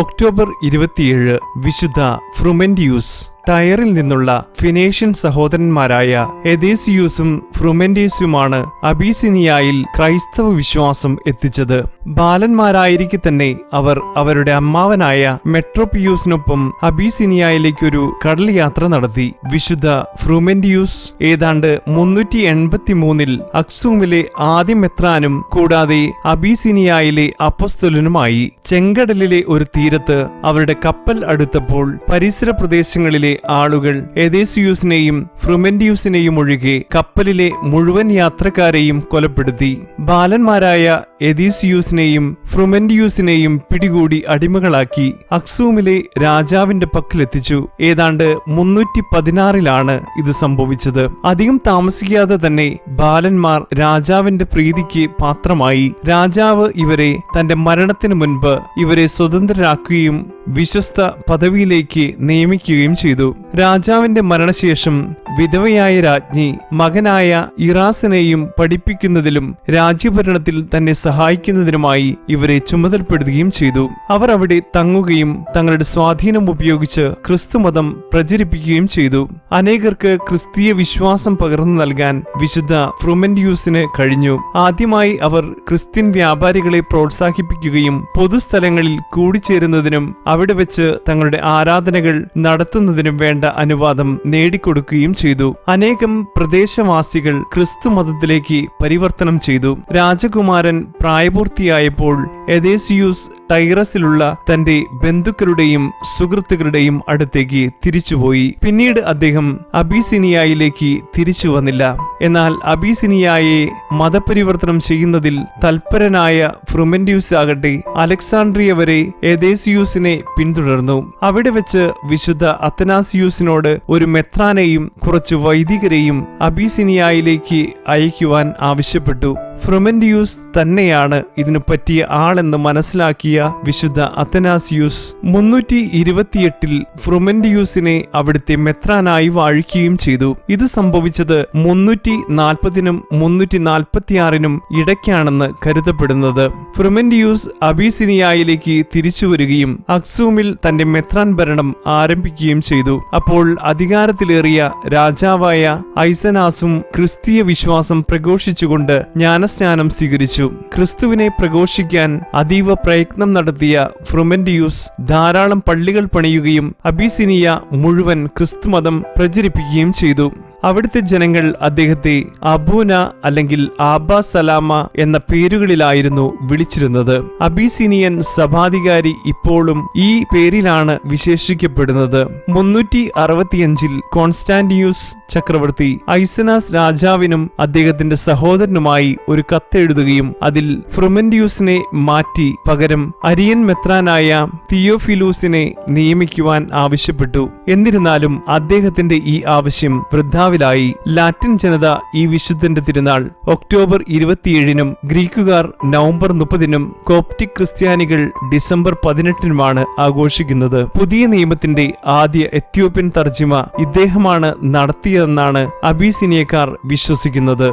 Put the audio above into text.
October ഇരുപത്തിയേഴ് വിശുദ്ധ ഫ്രുമെന്റിയൂസ് ടയറിൽ നിന്നുള്ള ഫിനേഷ്യൻ സഹോദരന്മാരായ എദേസിയൂസും ഫ്രുമെന്റീസുമാണ് അബീസിനിയായിൽ ക്രൈസ്തവ വിശ്വാസം എത്തിച്ചത്. ബാലന്മാരായിരിക്കെ തന്നെ അവർ അവരുടെ അമ്മാവനായ മെട്രോപിയൂസിനൊപ്പം അബീസിനിയായിലേക്കൊരു കടൽ യാത്ര നടത്തി. വിശുദ്ധ ഫ്രുമെൻഡിയൂസ് ഏതാണ്ട് മുന്നൂറ്റി എൺപത്തി മൂന്നിൽ അക്സൂമിലെ ആദ്യ മെത്രാനും കൂടാതെ അബീസിനിയായിലെ അപ്പസ്തുലനുമായി ചെങ്കടലിലെ ഒരു തീരത്ത് അവരുടെ കപ്പൽ അടുത്തപ്പോൾ പരിസര പ്രദേശങ്ങളിലെ ആളുകൾ എദേസിയൂസിനെയും ഫ്രുമെന്റിയൂസിനെയും ഒഴികെ കപ്പലിലെ മുഴുവൻ യാത്രക്കാരെയും കൊലപ്പെടുത്തി. ബാലന്മാരായ എദീസിയൂസിനെയും ഫ്രുമെന്റിയൂസിനെയും പിടികൂടി അടിമകളാക്കി അക്സൂമിലെ രാജാവിന്റെ പക്കലെത്തിച്ചു. ഏതാണ്ട് മുന്നൂറ്റി പതിനാറിലാണ് ഇത് സംഭവിച്ചത്. അധികം താമസിക്കാതെ തന്നെ ബാലന്മാർ രാജാവിന്റെ പ്രീതിക്ക് പാത്രമായി. രാജാവ് ഇവരെ തന്റെ മരണത്തിന് മുൻപ് ഇവരെ സ്വതന്ത്രരാക്കുകയും വിശ്വസ്ത പദവിയിലേക്ക് നിയമിക്കുകയും ചെയ്തു. രാജാവിന്റെ മരണശേഷം വിധവയായ രാജ്ഞി മകനായ ഇറാസിനെയും പഠിപ്പിക്കുന്നതിലും രാജ്യഭരണത്തിൽ തന്നെ സഹായിക്കുന്നതിനുമായി ഇവരെ ചുമതലപ്പെടുത്തുകയും ചെയ്തു. അവർ അവിടെ തങ്ങുകയും തങ്ങളുടെ സ്വാധീനം ഉപയോഗിച്ച് ക്രിസ്തുമതം പ്രചരിപ്പിക്കുകയും ചെയ്തു. അനേകർക്ക് ക്രിസ്തീയ വിശ്വാസം പകർന്നു നൽകാൻ വിശുദ്ധ ഫ്രുമൻഡ്യൂസിന് കഴിഞ്ഞു. ആദ്യമായി അവർ ക്രിസ്ത്യൻ വ്യാപാരികളെ പ്രോത്സാഹിപ്പിക്കുകയും പൊതുസ്ഥലങ്ങളിൽ കൂടിച്ചേരുന്നതിനും അവിടെ വെച്ച് തങ്ങളുടെ ആരാധനകൾ നടത്തുന്നതിനും വേണ്ട അനുവാദം നേടിക്കൊടുക്കുകയും ചെയ്തു. അനേകം പ്രദേശവാസികൾ ക്രിസ്തു മതത്തിലേക്ക് പരിവർത്തനം ചെയ്തു. രാജകുമാരൻ പ്രായപൂർത്തിയായപ്പോൾ എദേസിയൂസ് ടൈറസിലുള്ള തന്റെ ബന്ധുക്കളുടെയും സുഹൃത്തുക്കളുടെയും അടുത്തേക്ക് തിരിച്ചുപോയി. പിന്നീട് അദ്ദേഹം അബീസിനിയായിലേക്ക് തിരിച്ചു വന്നില്ല. എന്നാൽ അബീസിനിയായെ മതപരിവർത്തനം ചെയ്യുന്നതിൽ തൽപരനായ ഫ്രുമെന്റ്യൂസ് ആകട്ടെ അലക്സാണ്ട്രിയ വരെ എതേസിയൂസിനെ പിന്തുടർന്നു. അവിടെ വെച്ച് വിശുദ്ധ അത്തനാസിയൂസിനോട് ഒരു മെത്രാനെയും കുറച്ച് വൈദികരെയും അബീസിനിയായിലേക്ക് അയക്കുവാൻ ആവശ്യപ്പെട്ടു. ഫ്രുമെൻഡ്യൂസ് തന്നെയാണ് ഇതിനു പറ്റിയ ആളെന്ന് മനസ്സിലാക്കിയ വിശുദ്ധ അത്തനാസിയൂസ് മുന്നൂറ്റി ഇരുപത്തിയെട്ടിൽ ഫ്രുമെന്റിയൂസിനെ അവിടുത്തെ മെത്രാനായി വാഴിക്കുകയും ചെയ്തു. ഇത് സംഭവിച്ചത് മുന്നൂറ്റി നാൽപ്പതിനും മുന്നൂറ്റി നാൽപ്പത്തിയാറിനും ഇടയ്ക്കാണെന്ന് കരുതപ്പെടുന്നത്. ഫ്രുമെന്റിയൂസ് അബീസിനിയായിലേക്ക് തിരിച്ചു വരികയും അക്സൂമിൽ തന്റെ മെത്രാൻ ഭരണം ആരംഭിക്കുകയും ചെയ്തു. അപ്പോൾ അധികാരത്തിലേറിയ രാജാവായ ഐസനാസും ക്രിസ്തീയ വിശ്വാസം പ്രഘോഷിച്ചുകൊണ്ട് ജ്ഞാനസ്നാനം സ്വീകരിച്ചു. ക്രിസ്തുവിനെ പ്രഘോഷിക്കാൻ അതീവ പ്രയത്നം നടത്തിയ ഫ്രുമെന്റിയൂസ് ധാരാളം പള്ളികൾ പണിയുകയും അബിസിനിയ മുഴുവൻ ക്രിസ്തുമതം പ്രചരിപ്പിക്കുകയും ചെയ്തു. അവിടുത്തെ ജനങ്ങൾ അദ്ദേഹത്തെ അബൂന അല്ലെങ്കിൽ ആബ സലാമ എന്ന പേരുകളിലായിരുന്നു വിളിച്ചിരുന്നത്. അബിസിനിയൻ സഭാധികാരി ഇപ്പോഴും ഈ പേരിലാണ് വിശേഷിക്കപ്പെടുന്നത്. മുന്നൂറ്റി അറുപത്തിയഞ്ചിൽ കോൺസ്റ്റാന്റിയൂസ് ചക്രവർത്തി ഐസനാസ് രാജാവിനും അദ്ദേഹത്തിന്റെ സഹോദരനുമായി ഒരു കത്തെഴുതുകയും അതിൽ ഫ്രുമെന്റിയൂസിനെ മാറ്റി പകരം അരിയൻ മെത്രാനായ തിയോഫിലൂസിനെ നിയമിക്കുവാൻ ആവശ്യപ്പെട്ടു. എന്നിരുന്നാലും അദ്ദേഹത്തിന്റെ ഈ ആവശ്യം വൃദ്ധാവിലായി ലാറ്റിൻ ജനത ഈ വിശുദ്ധന്റെ തിരുനാൾ ഒക്ടോബർ ഇരുപത്തിയേഴിനും ഗ്രീക്കുകാർ നവംബർ മുപ്പതിനും കോപ്റ്റിക് ക്രിസ്ത്യാനികൾ ഡിസംബർ പതിനെട്ടിനുമാണ് ആഘോഷിക്കുന്നത്. പുതിയ നിയമത്തിന്റെ ആദ്യ എത്യോപ്യൻ തർജിമ ഇദ്ദേഹമാണ് നടത്തിയതെന്നാണ് അബീസിനിയക്കാർ വിശ്വസിക്കുന്നത്.